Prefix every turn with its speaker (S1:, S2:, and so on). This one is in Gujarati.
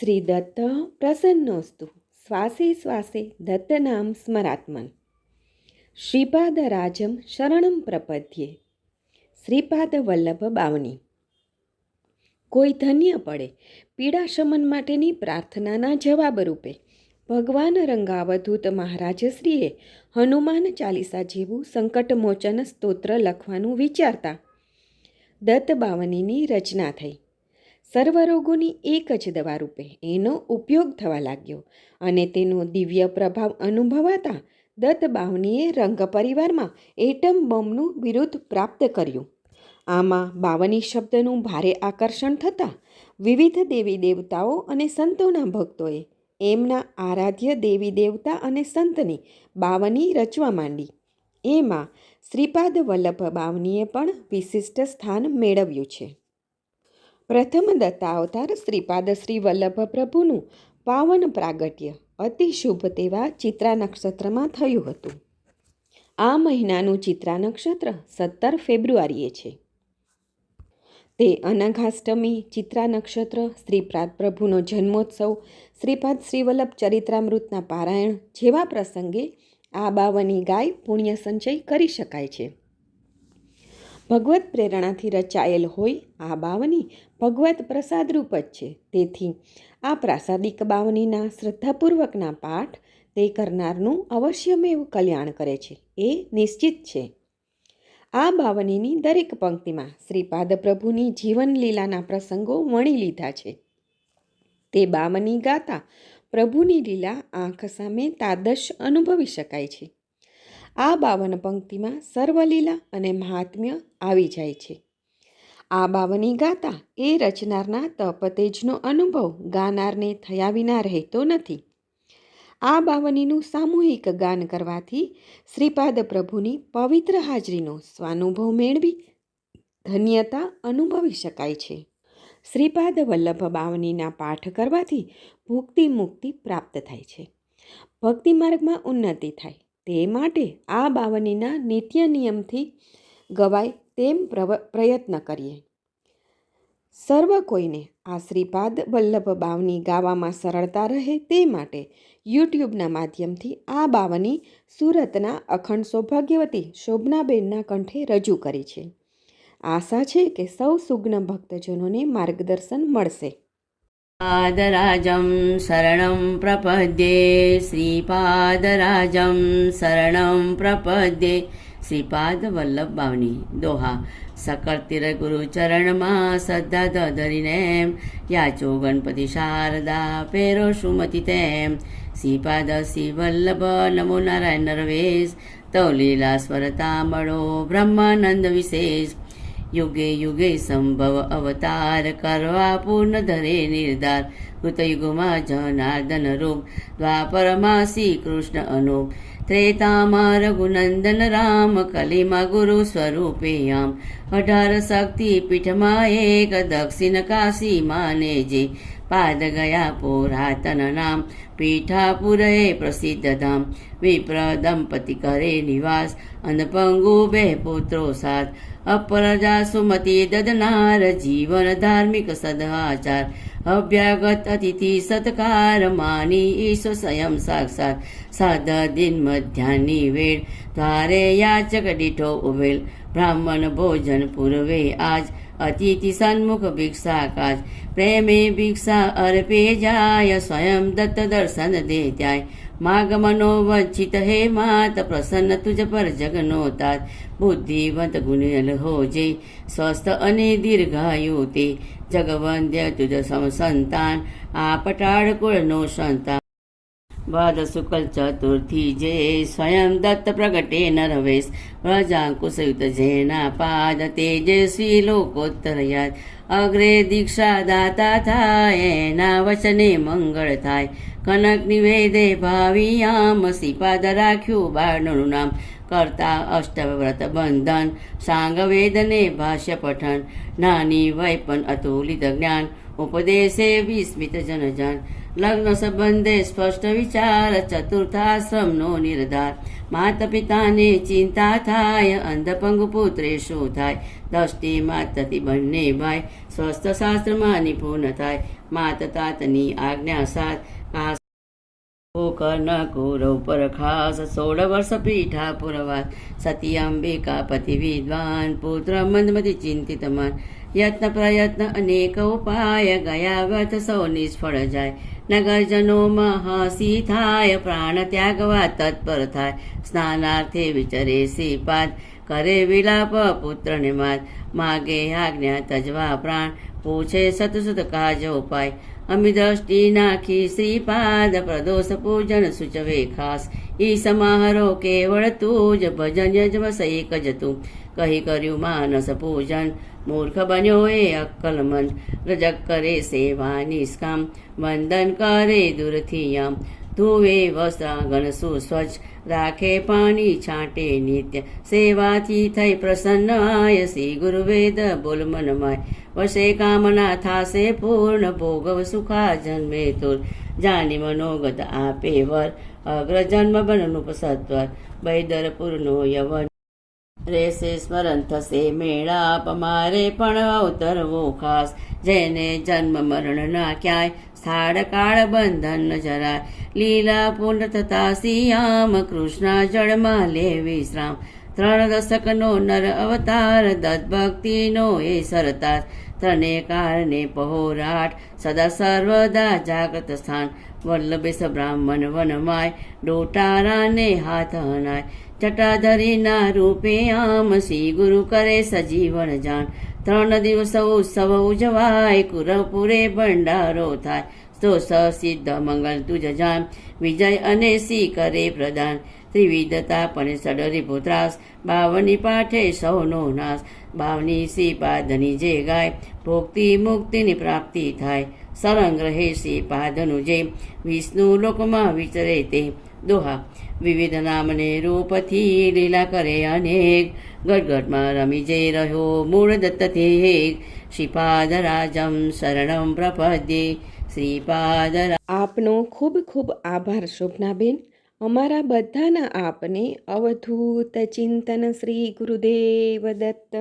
S1: શ્રી દત્ત પ્રસન્નોસ્તુ શ્વાસે શ્વાસે દત્તનામ સ્મરાત્મન શ્રીપાદરાજમ શરણમ પ્રપદ્યે શ્રીપાદ વલ્લભ બાવની કોઈ ધન્ય પડે પીડા શમન માટેની પ્રાર્થનાના જવાબ રૂપે ભગવાન રંગાવધૂત મહારાજશ્રીએ હનુમાન ચાલીસા જેવું સંકટમોચન સ્તોત્ર લખવાનું વિચારતા દત્ત બાવનીની રચના થઈ સર્વરોગોની એક જ દવા રૂપે એનો ઉપયોગ થવા લાગ્યો અને તેનો દિવ્ય પ્રભાવ અનુભવાતા દત્ત બાવનીએ રંગ પરિવારમાં એટમ બોમ્બનું વિરુદ્ધ પ્રાપ્ત કર્યું. આમાં બાવની શબ્દનું ભારે આકર્ષણ થતાં વિવિધ દેવી દેવતાઓ અને સંતોના ભક્તોએ એમના આરાધ્ય દેવી દેવતા અને સંતની બાવની રચવા માંડી. એમાં શ્રીપાદ વલ્લભ બાવનીએ પણ વિશિષ્ટ સ્થાન મેળવ્યું છે. પ્રથમ દત્તાવતાર શ્રીપાદ શ્રી વલ્લભ પ્રભુનું પાવન પ્રાગટ્ય. અતિ શુભ તેવા ચિત્રા નક્ષત્રમાં થયું હતું. આ મહિનાનું ચિત્રા નક્ષત્ર સત્તર ફેબ્રુઆરીએ છે. તે અનઘાષ્ટમી ચિત્રા નક્ષત્ર શ્રીપાદ પ્રભુનો જન્મોત્સવ, શ્રીપાદ શ્રીવલ્લભ ચરિત્રામૃતના પારાયણ જેવા પ્રસંગે આ બાવની ગાય પુણ્ય સંચય કરી શકાય છે. ભગવત પ્રેરણાથી રચાયેલ હોય આ બાવની ભગવત પ્રસાદરૂપ જ છે. તેથી આ પ્રાસાદિક બાવનીના શ્રદ્ધાપૂર્વકના પાઠ તે કરનારનું અવશ્યમેવ કલ્યાણ કરે છે. એ નિશ્ચિત છે. આ બાવનીની દરેક પંક્તિમાં શ્રીપાદ પ્રભુની જીવનલીલાના પ્રસંગો વણી લીધા છે. તે બાવની ગાતા પ્રભુની લીલા આંખ સામે તાદશ અનુભવી શકાય છે. આ બાવન પંક્તિમાં સર્વલીલા અને મહાત્મ્ય આવી જાય છે. આ બાવની ગાતા એ રચનારના તપતેજનો અનુભવ ગાનારને થયા વિના રહેતો નથી. આ બાવનીનું સામૂહિક ગાન કરવાથી શ્રીપાદ પ્રભુની પવિત્ર હાજરીનો સ્વાનુભવ મેળવી ધન્યતા અનુભવી શકાય છે. શ્રીપાદ વલ્લભ બાવનીના પાઠ કરવાથી ભુક્તિ મુક્તિ પ્રાપ્ત થાય છે. ભક્તિ માર્ગમાં ઉન્નતિ થાય. તે માટે આ બાવનીના નિત્ય નિયમથી ગવાય તેમ પ્રયત્ન કરીએ. સર્વ કોઈને આ શ્રીપાદ વલ્લભ બાવની ગાવામાં સરળતા રહે તે માટે યુટ્યુબના માધ્યમથી આ બાવની સુરતના અખંડ સૌભાગ્યવતી શોભનાબેનના કંઠે રજૂ કરી છે. આશા છે કે સૌ સુગ્ન ભક્તજનોને માર્ગદર્શન મળશે.
S2: पादराजं शरणं प्रपद्ये श्रीपादराजं शरणं प्रपद्ये શ્રીપાદવલ્લભ દોહા સકળ તીર ગુરુચરણમાં શ્રદ્ધા ધરીને યાચો ગણપતિ શારદા પેરો સુમતિ તેમ શ્રીપાદ શ્રી વલ્લભ નમો નારાયણ નરવેશ તવ લીલા સ્વરતા મળો બ્રહ્માનંદ વિશેષ યુગે યુગે સંભવ અવતાર કરવા પૂર્ણ ધરે નિર્ધાર. કૃતયુગમાં જનાર્દન રૂપ દ્વાપરમાં શ્રી કૃષ્ણ અનુપ. ત્રેતામાં રઘુનંદન રામ કલીમાં ગુરુ સ્વરૂપે આમ અઢાર શક્તિ પીઠમાં એક દક્ષિણ કાશીમાં ને જે. પાદ ગયા પુરાતન નામ પીઠાપુરે પ્રસિદ્ધ ધામ વિપ્ર દંપતિ કરે નિવાસ અનપંગુ બે પુત્રો સાત અપરજા સુમતી દદનાર જીવન ધાર્મિક સદાચાર અભ્યાગત અતિથિ સત્કાર માની ઈશ સ્વયં સાક્ષાત સાદા દિન મધ્યાની વેળ તારે યાચક દીઠો ઉભેલ બ્રાહ્મણ ભોજન પૂર્વે આજ અતિથિ સન્મુખ ભિક્ષા કાજ. પ્રેમે ભિક્ષા અર્પે જાય સ્વયં દત્ત દર્શન દે ત્યાય માગ મનોવંચિત હે માત, પ્રસન્ન તુજ પર જગનો તાત બુદ્ધિવંત ગુણિયલ હોજે, સ્વસ્થ અને દીર્ઘાયુ તે જગવંદ્ય તુજ સમ સંતાન, આ પટાળ કુળનો સંતાન. ભાદ શુકલ ચતુર્થી જે સ્વયં દત્ત પ્રગટે નરવેશ. વ્રજાંકુશયુત જેના પાદ તેજસ્વી લોકોત્તરયાત અગ્રે દીક્ષા દાતા થાય, એના વચને મંગળ થાય. કનક નિવેદે ભાવી આમ સિપાદ રાખ્યું બાળનું નામ. કરતા અષ્ટવ્રત બંધન સાંગ વેદને ભાષ્ય પઠન. નાની વય પણ અતુલિત જ્ઞાન, ઉપદેશે વિસ્મિત જનજન. લગ્ન સંબંધે સ્પષ્ટ વિચાર, ચતુર્થાશ્રમનો નિર્ધાર. માતા પિતાને ચિંતા થાય, અંધપંગ પુત્રે શું થાય? દષ્ટિ માતાથી બંને ભાઈ સ્વસ્થ શાસ્ત્રમાં નિપુણ થાય. માત તાતની આજ્ઞા સાથ કર્ણ કૌરવ પર ખાસ સોળ વર્ષ પીઠા પુરવાસ સતી અંબિકા પતિ વિદ્વાન, પુત્ર મંદમતી ચિંતિત મન. યત્ન પ્રયત્ન અનેક ઉપાય ગયા વ્યર્થ સૌ નિષ્ફળ જાય. નગરજનોમાં મહસી થાય પ્રાણ ત્યાગવા તત્પર થાય સ્નાનાર્થે વિચરે શ્રીપાદ કરે વિલાપ પુત્રને માત માગે આજ્ઞા તજવા પ્રાણ પૂછે સત કાજો કાજ ઉપાય અમી દ્રષ્ટિ નાખી શ્રીપાદ પ્રદોષ પૂજન સૂચવે ખાસ ઈ સમાહરો કેવળ તું જ ભજન યજવ સૈક જ તું કહી કર્યું માનસ પૂજન મૂર્ખ બન્યો એ અક્કલમંદ રજક કરે સેવા નિષ્કામ વંદન કરે દૂરથી આમ ધુવે વસ્ત્રાંગણ સુસ્વચ્છ રાખે પાણી છાંટે નિત્ય. સેવાથી થઈ પ્રસન્ન આય શ્રી ગુરુવેદ બોલ મનમાય. વશે કામના થાશે પૂર્ણ ભોગવ સુખા જન્મે તુર. જાની મનોગત આપે વર. અગ્ર જન્મ બનનું સત્વર. બૈદરપુરનો યવન. રેસે સ્મરણ થશે મેળાપ. મારે પણ અવતરવો ખાસ. જેને જન્મ મરણ ના ક્યાંય કાળ બંધન જરા. લીલા પૂર્ણ થતા સિયામ કૃષ્ણ જળમાં લે વિશ્રામ. ત્રણ દશકનો નર અવતાર દત્ત ભક્તિનો એ સરતાર. ત્રણે કારણે પહોરાટ, સદા સર્વદા જાગૃત સ્થાન. વલ્લભેશ બ્રાહ્મણ વનમાય, ડોટારાને હાથ હનાય. જટાધરીના રૂપે આમ શ્રી ગુરુ કરે સજીવન જાણ ત્રણ દિવસ ઉત્સવ ઉજવાય કુરપુરે ભંડારો થાય. તો સિદ્ધ મંગલ તું જજાન વિજય અને સી કરે પ્રદાન. ત્રિવિધતા પણ સડરી પુત્રાસ બાવની પાઠે સૌનો નાશ. બાવની સી પાદની જે ગાય ભોક્તિ મુક્તિની પ્રાપ્તિ થાય. સરંગ રહે સી પાદનું જે. વિષ્ણુ લોકમાં વિચરે તે. દોહા. વિવિધ નામને રૂપથી લીલા કરે અનેક. ગટગટમાં રમી જઈ રહ્યો મૂળ દત્તથી શ્રીપાદ રાજમ શરણમ પ્રપદ્યે. શ્રીપાદ
S1: આપનો ખૂબ ખૂબ આભાર શોભનાબેન. અમારા બધાના આપને અવધૂત ચિંતન શ્રી ગુરુદેવ દત્ત.